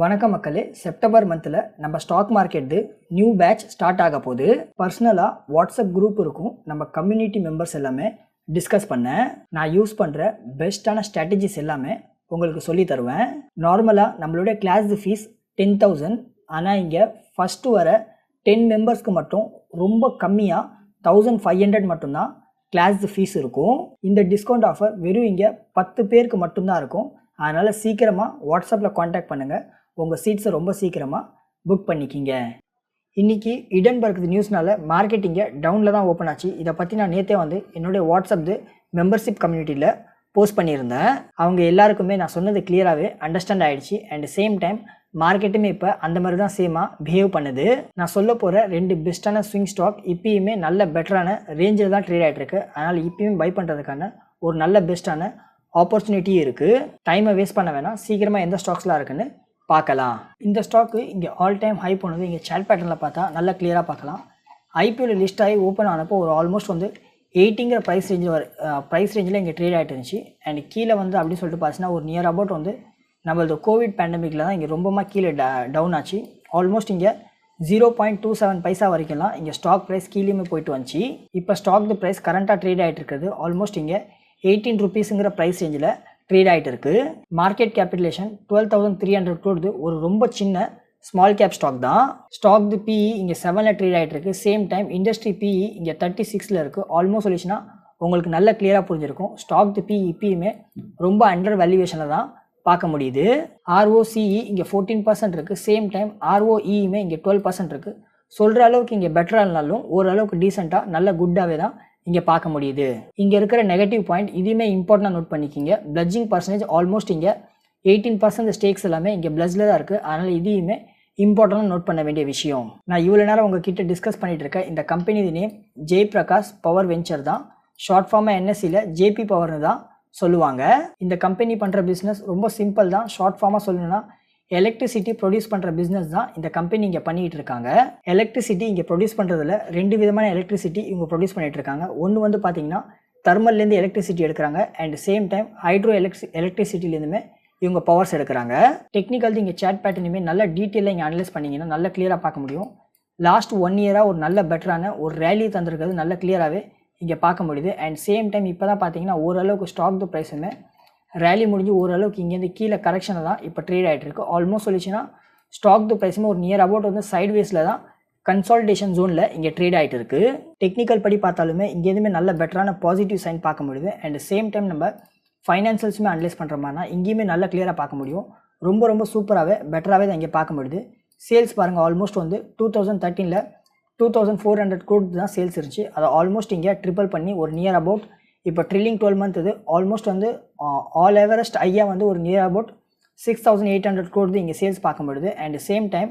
வணக்கம் மக்களே. செப்டம்பர் மந்தில் நம்ம stock market new batch start ஆக போது பர்சனலாக வாட்ஸ்அப் குரூப் இருக்கும். நம்ம கம்யூனிட்டி மெம்பர்ஸ் எல்லாமே டிஸ்கஸ் பண்ணேன். நான் யூஸ் பண்ணுற பெஸ்ட்டான ஸ்ட்ராட்டஜிஸ் எல்லாமே உங்களுக்கு சொல்லி தருவேன். நார்மலாக நம்மளுடைய கிளாஸ் ஃபீஸ் டென் தௌசண்ட் ஆனால் இங்கே ஃபஸ்ட்டு வர டென் மெம்பர்ஸ்க்கு மட்டும் ரொம்ப கம்மியாக தௌசண்ட் ஃபைவ் ஹண்ட்ரட் மட்டும்தான் கிளாஸ் ஃபீஸ் இருக்கும். இந்த டிஸ்கவுண்ட் ஆஃபர் வெறும் இங்கே பத்து பேருக்கு மட்டும்தான் இருக்கும். அதனால் சீக்கிரமாக வாட்ஸ்அப்பில் காண்டாக்ட் பண்ணுங்கள் உங்கள் சீட்ஸை ரொம்ப சீக்கிரமாக புக் பண்ணிக்கிங்க. இன்றைக்கி இடன்பர்க் நியூஸ்னால் மார்க்கெட்டிங்கை டவுனில் தான் ஓப்பன் ஆச்சு. இதை பற்றி நான் நேற்றே வந்து என்னுடைய வாட்ஸ்அப் மெம்பர்ஷிப் கம்யூனிட்டியில் போஸ்ட் பண்ணியிருந்தேன். அவங்க எல்லாருக்குமே நான் சொன்னது கிளியராகவே அண்டர்ஸ்டாண்ட் ஆகிடுச்சு அண்ட் சேம் டைம் மார்க்கெட்டுமே இப்போ அந்த மாதிரி தான் சேமாக பிஹேவ் பண்ணுது. நான் சொல்ல போகிற ரெண்டு பெஸ்ட்டான ஸ்விங் ஸ்டாக் இப்பயுமே நல்ல பெட்டரான ரேஞ்சில் தான் ட்ரேட் ஆகிட்டுருக்கு அதனால் இப்பயுமே பை பண்ணுறதுக்கான ஒரு நல்ல பெஸ்ட்டான ஆப்பர்ச்சுனிட்டி இருக்குது டைமை வேஸ்ட் பண்ண வேணாம். சீக்கிரமாக எந்த ஸ்டாக்ஸ்லாம் இருக்குன்னு பார்க்கலாம். இந்த ஸ்டாக்கு இங்கே ஆல் டைம் ஹை போனது. இங்கே சேட் பேட்டர்னில் பார்த்தா நல்லா கிளியராக பார்க்கலாம். ஐபிஎல் லிஸ்ட் ஆகி ஓப்பன் ஆனப்போ ஒரு ஆல்மோஸ்ட் வந்து எயிட்டிங்கிற ப்ரைஸ் ரேஞ்சில் வர ப்ரைஸ் ரேஞ்சில் இங்கே ட்ரேட் ஆகிட்டு இருந்துச்சு. அண்ட் கீழே வந்து அப்படின்னு சொல்லிட்டு பார்த்தீங்கன்னா ஒரு நியர் அபவுட் வந்து நம்மளது கோவிட் பேண்டமிக்கில் தான் இங்கே ரொம்பமாக கீழே ட டவுன் ஆச்சு. ஆல்மோஸ்ட் இங்கே zero point two seven paisa வரைக்கும்லாம் இங்கே ஸ்டாக் ப்ரைஸ் கீழேயுமே போயிட்டு வந்துச்சு. இப்போ ஸ்டாக் ப்ரைஸ் கரண்ட்டாக ட்ரேட் ஆகிட்டு இருக்குது. ஆல்மோஸ்ட் இங்கே எயிட்டீன் ருபீஸுங்கிற ப்ரைஸ் ரேஞ்சில் ட்ரேட் ஆகிட்டு இருக்குது market capitalisation twelve thousand three hundred crore ஒரு ரொம்ப சின்ன ஸ்மால் கேப் ஸ்டாக் தான். ஸ்டாக் தி பிஇ இங்கே செவனில் ட்ரேட் ஆகிட்டு இருக்கு. சேம் டைம் இண்டஸ்ட்ரி பிஇ இங்கே தேர்ட்டி சிக்ஸில் இருக்குது ஆல்மோஸ்ட் சொல்லிச்சுன்னா உங்களுக்கு நல்ல கிளியராக புரிஞ்சிருக்கும். ஸ்டாக் தி பிஇ இப்பயுமே ரொம்ப அண்டர் வேல்யூவேஷனில் தான் பார்க்க முடியுது. ஆர்ஓசிஇ இங்கே ஃபோர்டீன் பர்சன்ட் இருக்குது சேம் டைம் ஆர்ஓஇயுமே இங்கே டுவெல் பர்சன்ட் இருக்குது சொல்கிற அளவுக்கு இங்கே பெட்டராக இருந்தாலும் ஓரளவுக்கு டீசெண்டாக நல்ல குட்டாகவே தான் இங்கே பார்க்க முடியுது. இங்கே இருக்கிற நெகட்டிவ் பாயிண்ட் இதையுமே இம்பார்ட்டண்டாக நோட் பண்ணிக்கிங்க. பிளட்ஜிங் பர்சன்டேஜ் ஆல்மோஸ்ட் இங்கே எயிட்டீன் பர்சன்ட் ஸ்டேக்ஸ் எல்லாமே இங்கே பிளட்ஜில் தான் இருக்குது அதனால் இதையுமே இம்பார்ட்டண்டாக நோட் பண்ண வேண்டிய விஷயம். நான் இவ்வளோ நேரம் உங்ககிட்ட டிஸ்கஸ் பண்ணிகிட்டு இருக்கேன். இந்த company name Jai Prakash power venture தான். ஷார்ட் ஃபார்மாக என்எஸ்சியில் ஜேபி பவர்னு தான் சொல்லுவாங்க. இந்த கம்பெனி பண்ணுற பிஸ்னஸ் ரொம்ப சிம்பிள் தான். ஷார்ட் ஃபார்மாக சொல்லணும்னா எலக்ட்ரிசிட்டி ப்ரொடியூஸ் பண்ணுற பிஸ்னஸ் தான் இந்த கம்பெனி இங்கே பண்ணிகிட்டு இருக்காங்க. எலக்ட்ரிசிட்டி இங்கே ப்ரொடியூஸ் பண்ணுறதுல ரெண்டு விதமான எலக்ட்ரிசிட்டி இவங்க ப்ரொடியூஸ் பண்ணிட்டு இருக்காங்க. ஒன்று வந்து பார்த்தீங்கன்னா தர்மல்லேருந்து எலக்ட்ரிசிட்டி எடுக்கிறாங்க. அண்ட் சேம் டைம் ஹைட்ரோ எலக்ட்ரி எலக்ட்ரிசிட்டிலேருந்துமே இவங்க பவர்ஸ் எடுக்கிறாங்க. டெக்னிக்கல் இங்கே சேட் பேட்டர்னுமே நல்ல டீட்டெயிலாக இங்கே அனலைஸ் பண்ணிங்கன்னா நல்ல கிளியராக பார்க்க முடியும். லாஸ்ட் ஒன் இயராக ஒரு நல்ல பெட்டரான ஒரு ரேலி தந்திருக்கிறது நல்ல கிளியராகவே இங்கே பார்க்க முடியுது. அண்ட் சேம் டைம் இப்போ தான் பார்த்தீங்கன்னா ஓரளவுக்கு ஸ்டாக் த ப்ரைஸுமே ரேலி முடிஞ்சு ஓரளவுக்கு இங்கேருந்து கீழே கரெக்ஷனில் தான் இப்போ ட்ரேட் ஆகிட்டு இருக்கு ஆல்மோஸ்ட் சொல்லிச்சுன்னா ஸ்டாக் த ப்ரைஸுமே ஒரு நியர் அபவுட் வந்து சைட்வேஸில் தான் கன்சால்டேஷன் ஜோனில் இங்கே ட்ரேட் ஆகிட்டு இருக்கு டெக்னிக்கல் படி பார்த்தாலுமே இங்கேருந்துமே நல்ல பெட்டரான பாசிட்டிவ் சைன் பார்க்க முடியுது. அண்ட் சேம் டைம் நம்ம ஃபைனான்சியல்ஸுமே அனலைஸ் பண்ணுற மாதிரினா இங்கேயுமே நல்லா கிளியராக பார்க்க முடியும். ரொம்ப ரொம்ப சூப்பராகவே பெட்டராகவே தான் இங்கே பார்க்க முடியுது. சேல்ஸ் பாருங்கள் ஆல்மோஸ்ட் வந்து two thousand தேர்ட்டீனில் two thousand four hundred crore தான் சேல்ஸ் இருந்துச்சு. அதை ஆல்மோஸ்ட் இங்கே ட்ரிபிள் பண்ணி ஒரு நியர் அபவுட் இப்போ ட்ரில்லிங் டுவெல் மந்த் இது ஆல்மோஸ்ட் வந்து ஆல் எவரெஸ்ட் ஐயா வந்து ஒரு near about six thousand eight hundred crore இங்கே சேல்ஸ் பார்க்க முடியுது. அண்ட் சேம் டைம்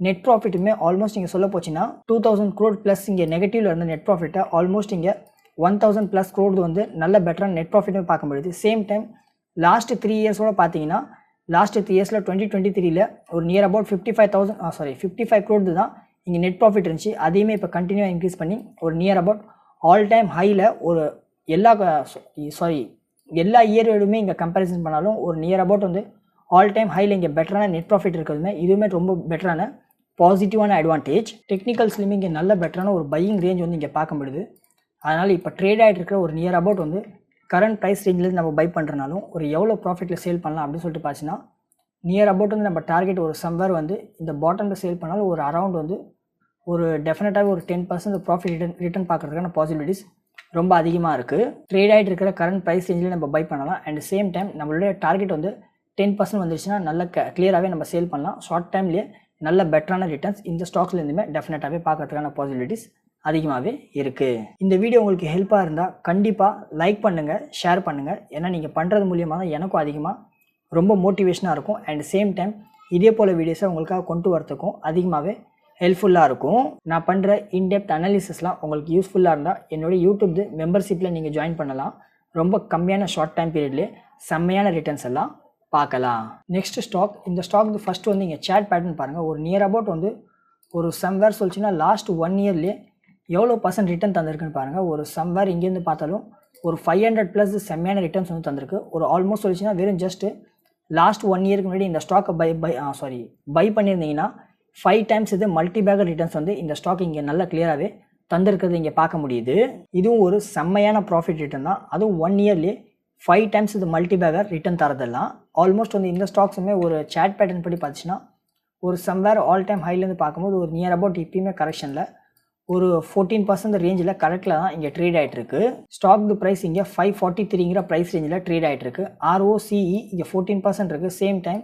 நெட் ப்ராஃபிட்டுமே ஆல்மோஸ்ட் இங்கே சொல்ல போச்சுன்னா டூ தௌசண்ட் க்ரோட் ப்ளஸ் இங்கே நெகட்டிவ்ல இருந்த நெட் ப்ராஃபிட்டை ஆல்மோஸ்ட் இங்கே ஒன் தௌசண்ட் ப்ளஸ் க்ரோட் வந்து நல்ல பெட்டராக நெட் ப்ராஃபிட்டுமே பார்க்க முடியுது. சேம் டைம் லாஸ்ட் த்ரீ இயர்ஸோட பார்த்தீங்கன்னா லாஸ்ட் த்ரீ இயர்ஸில் டுவெண்ட்டி டுவெண்ட்டி த்ரீல ஒரு near about fifty five thousand sorry fifty five crore தான் இங்கே நெட் ப்ராஃபிட் இருந்துச்சு. அதையுமே இப்போ கண்டினியூவாக இன்க்ரீஸ் பண்ணி ஒரு நியர் அபவுட் ஆல் டைம் ஹையில் ஒரு எல்லா சாரி எல்லா இயரோடுமே இங்கே கம்பேரிசன் பண்ணாலும் ஒரு நியர் அபவுட் வந்து ஆல் டைம் ஹையில் இங்கே பெட்டரான நெட் ப்ராஃபிட் இருக்கிறதுமே இதுவுமே ரொம்ப பெட்டரான பாசிட்டிவான அட்வான்டேஜ் டெக்னிக்கல்ஸ்லையுமே இங்கே நல்ல பெட்டரான ஒரு பையிங் ரேஞ்ச் வந்து இங்கே பார்க்க முடியுது. அதனால் இப்போ ட்ரேட் ஆகிட்டு இருக்கிற ஒரு நியர் அபவுட் வந்து கரண்ட் ப்ரைஸ் ரேஞ்சிலேருந்து நம்ம பை பண்ணுறனாலும் ஒரு எவ்வளோ ப்ராஃபிட்டில் சேல் பண்ணலாம் அப்படின்னு சொல்லிட்டு பார்த்தீங்கன்னா நியர் அபவுட் வந்து நம்ம டார்கெட் ஒரு சம்வேர் வந்து இந்த பாட்டமில் சேல் பண்ணாலும் ஒரு அரவுண்ட் வந்து ஒரு டெஃபினட்டாக ஒரு ten percent profit return return பார்க்குறதுக்கான possibilities ரொம்ப அதிகமாக இருக்குது ட்ரேட் ஆகிட்டு இருக்கிற கரண்ட் ப்ரைஸ் ரேஞ்சில் நம்ம பை பண்ணலாம். அண்ட் சேம் டைம் நம்மளுடைய டார்கெட் வந்து டென் பர்சன்ட் வந்துருச்சுன்னா நல்ல க கிளியராகவே நம்ம சேல் பண்ணலாம். ஷார்ட் டைம்லேயே நல்ல பெட்டரான ரிட்டர்ன்ஸ் இந்த ஸ்டாக்ஸ்லேருந்துமே டெஃபினட்டாகவே பார்க்கறதுக்கான பாசிபிலிட்டிஸ் அதிகமாகவே இருக்குது இந்த வீடியோ உங்களுக்கு ஹெல்ப்பாக இருந்தால் கண்டிப்பாக லைக் பண்ணுங்கள் ஷேர் பண்ணுங்கள் ஏன்னா நீங்கள் பண்ணுறது மூலியமாக தான் எனக்கும் அதிகமாக ரொம்ப மோட்டிவேஷனாக இருக்கும். அண்ட் சேம் டைம் இதே போல் வீடியோஸை உங்களுக்காக கொண்டு வரத்துக்கும் அதிகமாகவே ஹெல்ப்ஃபுல்லாக இருக்கும். நான் பண்ணுற இன்டெப்த் அனாலிசிஸ்லாம் உங்களுக்கு யூஸ்ஃபுல்லாக இருந்தால் என்னோட யூடியூப் மெம்பர்ஷிப்பில் நீங்கள் ஜாயின் பண்ணலாம். ரொம்ப கம்மியான ஷார்ட் டைம் பீரியட்லேயே செம்மையான ரிட்டர்ன்ஸ் எல்லாம் பார்க்கலாம். நெக்ஸ்ட் ஸ்டாக் இந்த ஸ்டாக் ஃபஸ்ட் வந்து இங்கே சேட் பேட்டர்ன் பாருங்கள் ஒரு நியர் அபவுட் வந்து ஒரு சம்வேர் சொல்லிச்சுன்னா லாஸ்ட் ஒன் இயர்லேயே எவ்வளோ பர்சன்ட் ரிட்டர்ன் தந்திருக்குன்னு பாருங்கள் ஒரு சம்வேர் இங்கேருந்து பார்த்தாலும் ஒரு ஃபைவ் ஹண்ட்ரட் ப்ளஸ் செம்மையான ரிட்டர்ன்ஸ் வந்து தந்திருக்கு. ஒரு ஆல்மோஸ்ட் சொல்லிச்சுன்னா வெறும் ஜஸ்ட்டு லாஸ்ட் ஒன் இயருக்கு முன்னாடி இந்த ஸ்டாக்கை பை பை சாரி பை பண்ணியிருந்தீங்கன்னா ஃபைவ் டைம்ஸ் இது மல்டி பேக்கர் ரிட்டர்ன்ஸ் வந்து இந்த ஸ்டாக் இங்கே நல்லா கிளியராகவே தந்திருக்கிறது இங்கே பார்க்க முடியுது. இதுவும் ஒரு செம்மையான ப்ராஃபிட் ரிட்டர்ன் தான். அதுவும் ஒன் இயர்லேயே ஃபைவ் டைம்ஸ் இது மல்டி பேக்கர் ரிட்டர்ன் தரதெல்லாம். ஆல்மோஸ்ட் வந்து இந்த ஸ்டாக்ஸுமே ஒரு சேட் பேட்டர்ன் படி பார்த்துச்சுன்னா ஒரு சம்வேர் ஆல் டைம் ஹைலேருந்து பார்க்கும்போது ஒரு நியர் அபவுட் இப்பயுமே கரெக்ஷனில் ஒரு ஃபோர்டீன் பர்சன்ட் ரேஞ்சில் கரெக்டில் தான் இங்கே ட்ரேட் ஆகிட்டுருக்கு ஸ்டாக் ஸ்டாக் ப்ரைஸ் இங்கே ஃபைவ் ஃபார்ட்டி த்ரீங்கிற ப்ரைஸ் ரேஞ்சில் ட்ரேட் ஆகிட்டுருக்கு ஆர்ஓசிஇ இங்கே ஃபோர்டீன் பர்சன்ட் இருக்குது சேம் டைம்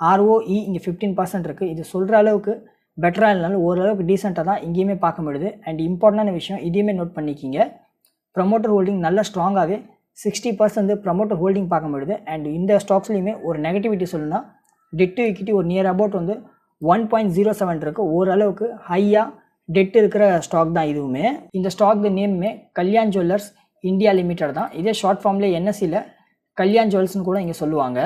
ஆர்ஓஇ இங்கே ஃபிஃப்டீன் பர்சன்ட் இருக்குது இது சொல்கிற அளவுக்கு பெட்டராக இல்லைனாலும் ஓரளவுக்கு டீசெண்டாக தான் இங்கேயுமே பார்க்க முடியுது. அண்ட் இம்பார்ட்டண்டான விஷயம் இதையுமே நோட் பண்ணிக்கிங்க. ப்ரமோட்டர் ஹோல்டிங் நல்ல ஸ்ட்ராங்காகவே சிக்ஸ்டி பர்சன்ட் ப்ரமோட்டர் ஹோல்டிங் பார்க்க முடியுது. அண்ட் இந்த ஸ்டாக்ஸ்லையுமே ஒரு நெகட்டிவிட்டி சொல்லணும்னா டெட் டு இக்விட்டி ஒரு நியர் அபவுட் வந்து ஒன் பாயிண்ட் ஜீரோ செவன் இருக்குது ஓரளவுக்கு ஹையாக டெட் இருக்கிற ஸ்டாக் தான் இதுவுமே. இந்த ஸ்டாக் நேமுமே கல்யாண் ஜுவல்லர்ஸ் இந்தியா லிமிடெட் தான். இதே ஷார்ட் ஃபார்ம்லேயே என்எஸ்சியில் கல்யாண் ஜுவல்ஸ்னு கூட இங்கே சொல்லுவாங்க.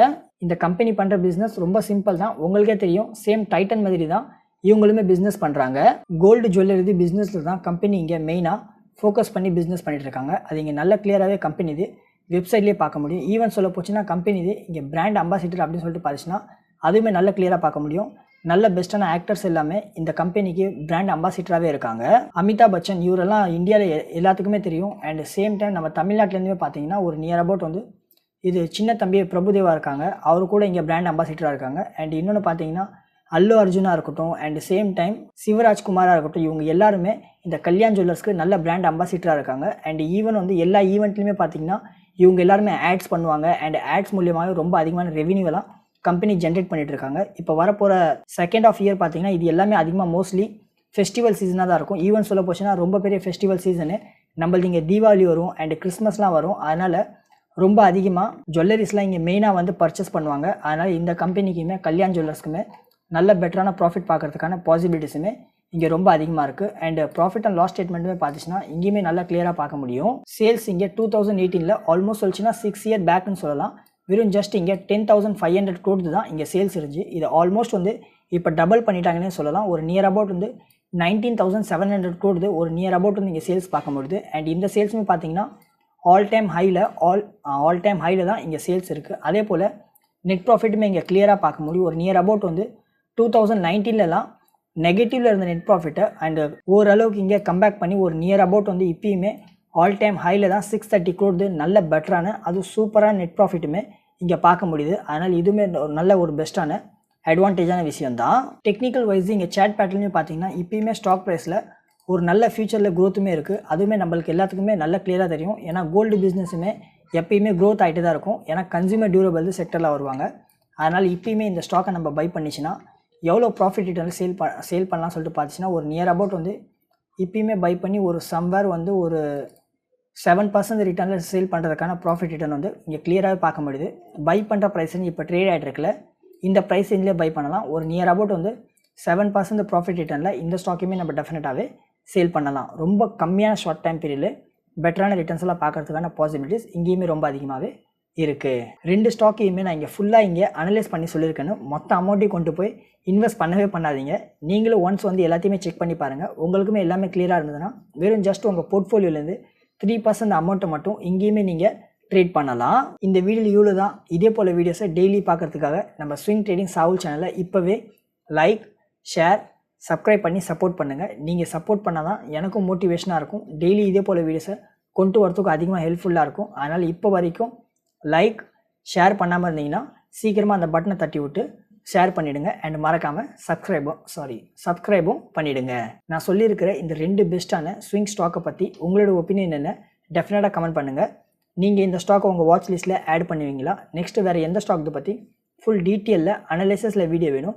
இந்த கம்பெனி பண்ணுற பிஸ்னஸ் ரொம்ப சிம்பிள் தான். உங்களுக்கே தெரியும் சேம் டைட்டன் மாதிரி தான் இவங்களுமே பிஸ்னஸ் பண்ணுறாங்க கோல்டு ஜுவல்லரி பிஸ்னஸில் தான் கம்பெனி இங்கே மெயினாக ஃபோக்கஸ் பண்ணி பிஸ்னஸ் பண்ணிட்டு இருக்காங்க. அது இங்கே நல்ல கிளியராகவே கம்பெனி இது. வெப்சைட்லேயே பார்க்க முடியும். ஈவன் சொல்ல போச்சுன்னா கம்பெனி இது இங்கே பிராண்ட் அம்பாசிடர் அப்படின்னு சொல்லிட்டு பார்த்துச்சுன்னா அதுவுமே நல்ல கிளியராக பார்க்க முடியும். நல்ல பெஸ்ட்டான ஆக்டர்ஸ் எல்லாமே இந்த கம்பெனிக்கு பிராண்ட் அம்பாசிடராகவே இருக்காங்க. அமிதாப் பச்சன் இவரெல்லாம் இந்தியாவில் எல்லாத்துக்குமே தெரியும். அண்ட் சேம் டைம் நம்ம தமிழ்நாட்டிலேருந்துமே பார்த்தீங்கன்னா ஒரு நியர் அபவுட் வந்து இது சின்ன தம்பி பிரபுதேவா இருக்காங்க. அவர் கூட இங்கே பிராண்ட் அம்பாசிடராக இருக்காங்க. அண்ட் இன்னொன்று பார்த்தீங்கன்னா அல்லு அர்ஜுனாக இருக்கட்டும் அண்ட் சேம் டைம் சிவராஜ்குமாராக இருக்கட்டும் இவங்க எல்லாருமே இந்த கல்யாண் ஜுவல்லர்ஸ்க்கு நல்ல பிராண்ட் அம்பாசிடராக இருக்காங்க. அண்ட் ஈவன் வந்து எல்லா ஈவெண்ட்லையுமே பார்த்தீங்கன்னா இவங்க எல்லாருமே ஆட்ஸ் பண்ணுவாங்க. அண்ட் ஆட்ஸ் மூலியமாகவே ரொம்ப அதிகமான ரெவன்யூலாம் கம்பெனி ஜென்ரேட் பண்ணிட்டு இருக்காங்க. இப்போ வரப்போகிற செகண்ட் ஆஃப் இயர் பார்த்தீங்கன்னா இது எல்லாமே அதிகமாக மோஸ்ட்லி ஃபெஸ்டிவல் சீசனாக தான் இருக்கும். ஈவன் சொல்ல போச்சுன்னா ரொம்ப பெரிய ஃபெஸ்டிவல் சீசனு நம்மளது இங்கே தீபாவளி வரும் அண்ட் கிறிஸ்மஸ்லாம் வரும். அதனால் ரொம்ப அதிகமாக ஜுவல்லரிஸ்லாம் இங்கே மெயினாக வந்து பர்ச்சேஸ் பண்ணுவாங்க. அதனால் இந்த கம்பெனிக்குமே கல்யாண் ஜுவல்லர்ஸ்க்குமே நல்ல பெட்டரான ப்ராஃபிட் பார்க்கறதுக்கான பாசிபிலிட்டிஸுமே இங்கே ரொம்ப அதிகமாக இருக்குது அண்ட் ப்ராஃபிட் அண்ட் லாஸ் ஸ்டேட்மெண்ட்டுமே பார்த்துச்சுன்னா இங்கேயுமே நல்லா கிளியராக பார்க்க முடியும். சேல்ஸ் இங்கே டூ தௌசண்ட் எயிட்டீனில் ஆல்மோஸ்ட் சொல்லிச்சுன்னா சிக்ஸ் இயர் பேக்னு சொல்லலாம். வெறும் ஜஸ்ட் இங்கே ten thousand five hundred crore தான் இங்கே சேல்ஸ் இருந்துச்சு. இது ஆல்மோஸ்ட் வந்து இப்போ டபுள் பண்ணிட்டாங்கன்னே சொல்லலாம். ஒரு நியர் அபவுட் வந்து nineteen thousand seven hundred crore ஒரு நியர் அபவுட் வந்து இங்கே சேல்ஸ் பார்க்க முடியுது. அண்ட் இந்த சேல்ஸுமே பார்த்தீங்கன்னா ஆல் டைம் ஹையில் ஆல் ஆல் டைம் ஹையில் தான் இங்கே சேல்ஸ் இருக்குது அதே போல் நெட் ப்ராஃபிட்டுமே இங்கே கிளியராக பார்க்க முடியும். ஒரு நியர் அபவுட் வந்து டூ தௌசண்ட் நைன்டீன்லலாம் நெகட்டிவில் இருந்த நெட் ப்ராஃபிட்டை அண்டு ஓரளவுக்கு இங்கே கம்பேக் பண்ணி ஒரு நியர் அபவுட் வந்து இப்பயுமே ஆல் டைம் ஹையில் தான் சிக்ஸ் தேர்ட்டி க்ரோடு நல்ல பெட்டரான அதுவும் சூப்பரான நெட் ப்ராஃபிட்டுமே இங்கே பார்க்க முடியுது. அதனால் இதுவுமே ஒரு நல்ல ஒரு பெஸ்ட்டான அட்வான்டேஜான விஷயம் தான் டெக்னிக்கல் வைஸ் இங்கே சேட் பேட்டர்லையும் பார்த்தீங்கன்னா இப்பயுமே ஸ்டாக் ப்ரைஸில் ஒரு நல்ல ஃப்யூச்சரில் க்ரோத்துமே இருக்குது அதுவுமே நம்மளுக்கு எல்லாத்துக்குமே நல்ல கிளியராக தெரியும். ஏன்னா கோல்டு பிஸ்னஸுமே எப்பயுமே க்ரோத் ஆகிட்டு தான் இருக்கும். ஏன்னா கன்சியூமர் டியூரபிள் செக்டரில் வருவாங்க. அதனால் இப்பயுமே இந்த ஸ்டாக்கை நம்ம பை பண்ணிச்சுன்னா எவ்வளோ ப்ராஃபிட் ரிட்டர்ன் சேல் ப சேல் பண்ணலாம் சொல்லிட்டு பார்த்துச்சுன்னா ஒரு நியர் அபவுட் வந்து இப்பயுமே பை பண்ணி ஒரு சம்வேர் வந்து ஒரு செவன் பர்சன்ட் ரிட்டர்னில் சேல் பண்ணுறதுக்கான ப்ராஃபிட் ரிட்டர்ன் வந்து இங்கே கிளியராகவே பார்க்க முடியுது. பை பண்ணுற ப்ரைஸ் இப்போ ட்ரேட் ஆகிட்டு இருக்குல்ல இந்த ப்ரைஸ் ரேஞ்சிலே பை பண்ணலாம். ஒரு நியர் அபவுட் வந்து செவன் பர்சன்ட் ப்ராஃபிட் ரிட்டர்னில் இந்த ஸ்டாக்கையுமே நம்ம டெஃபினட்டாகவே சேல் பண்ணலாம். ரொம்ப கம்மியான ஷார்ட் டைம் பீரியடில் பெட்டரான ரிட்டர்ன்ஸ் எல்லாம் பார்க்கறதுக்கான பாசிபிலிட்டிஸ் இங்கேயுமே ரொம்ப அதிகமாகவே இருக்குது ரெண்டு ஸ்டாக்கையுமே நான் இங்கே ஃபுல்லாக இங்கே அனலைஸ் பண்ணி சொல்லியிருக்கேன்னு மொத்த அமௌண்ட்டையும் கொண்டு போய் இன்வெஸ்ட் பண்ணவே பண்ணாதீங்க. நீங்களும் ஒன்ஸ் வந்து எல்லாத்தையுமே செக் பண்ணி பாருங்கள் உங்களுக்குமே எல்லாமே கிளியராக இருந்ததுன்னா வெறும் ஜஸ்ட் உங்கள் போர்ட்ஃபோலியோலேருந்து த்ரீ பர்சன்ட் அமௌண்ட்டை மட்டும் இங்கேயுமே நீங்கள் ட்ரேட் பண்ணலாம். இந்த வீடியோ இவ்வளோ தான். இதே போல் வீடியோஸை டெய்லி பார்க்குறதுக்காக நம்ம ஸ்விங் ட்ரேடிங் சாவுல் சேனலை இப்போவே லைக் ஷேர் சப்ஸ்கிரைப் பண்ணி சப்போர்ட் பண்ணுங்கள் நீங்கள் சப்போர்ட் பண்ணால் தான் எனக்கும் மோட்டிவேஷனாக இருக்கும். டெய்லி இதே போல் வீடியோஸை கொண்டு வரத்துக்கு அதிகமாக ஹெல்ப்ஃபுல்லாக இருக்கும். அதனால் இப்போ வரைக்கும் லைக் ஷேர் பண்ணாமல் இருந்தீங்கன்னா சீக்கிரமாக அந்த பட்டனை தட்டி விட்டு ஷேர் பண்ணிவிடுங்க அண்ட் மறக்காமல் சப்ஸ்கிரைபும் சாரி சப்ஸ்கிரைபும் பண்ணிவிடுங்க நான் சொல்லியிருக்கிற இந்த ரெண்டு பெஸ்ட்டான ஸ்விங் ஸ்டாக்கை பற்றி உங்களோட ஒப்பீனியன் என்ன? டெஃபினட்டாக கமெண்ட் பண்ணுங்கள் நீங்கள் இந்த ஸ்டாக்கை உங்கள் வாட்ச் லிஸ்ட்டில் ஆட் பண்ணுவீங்களா? நெக்ஸ்ட்டு வேறு எந்த ஸ்டாக் பற்றி ஃபுல் டீட்டெயிலில் அனலைசஸில் வீடியோ வேணும்.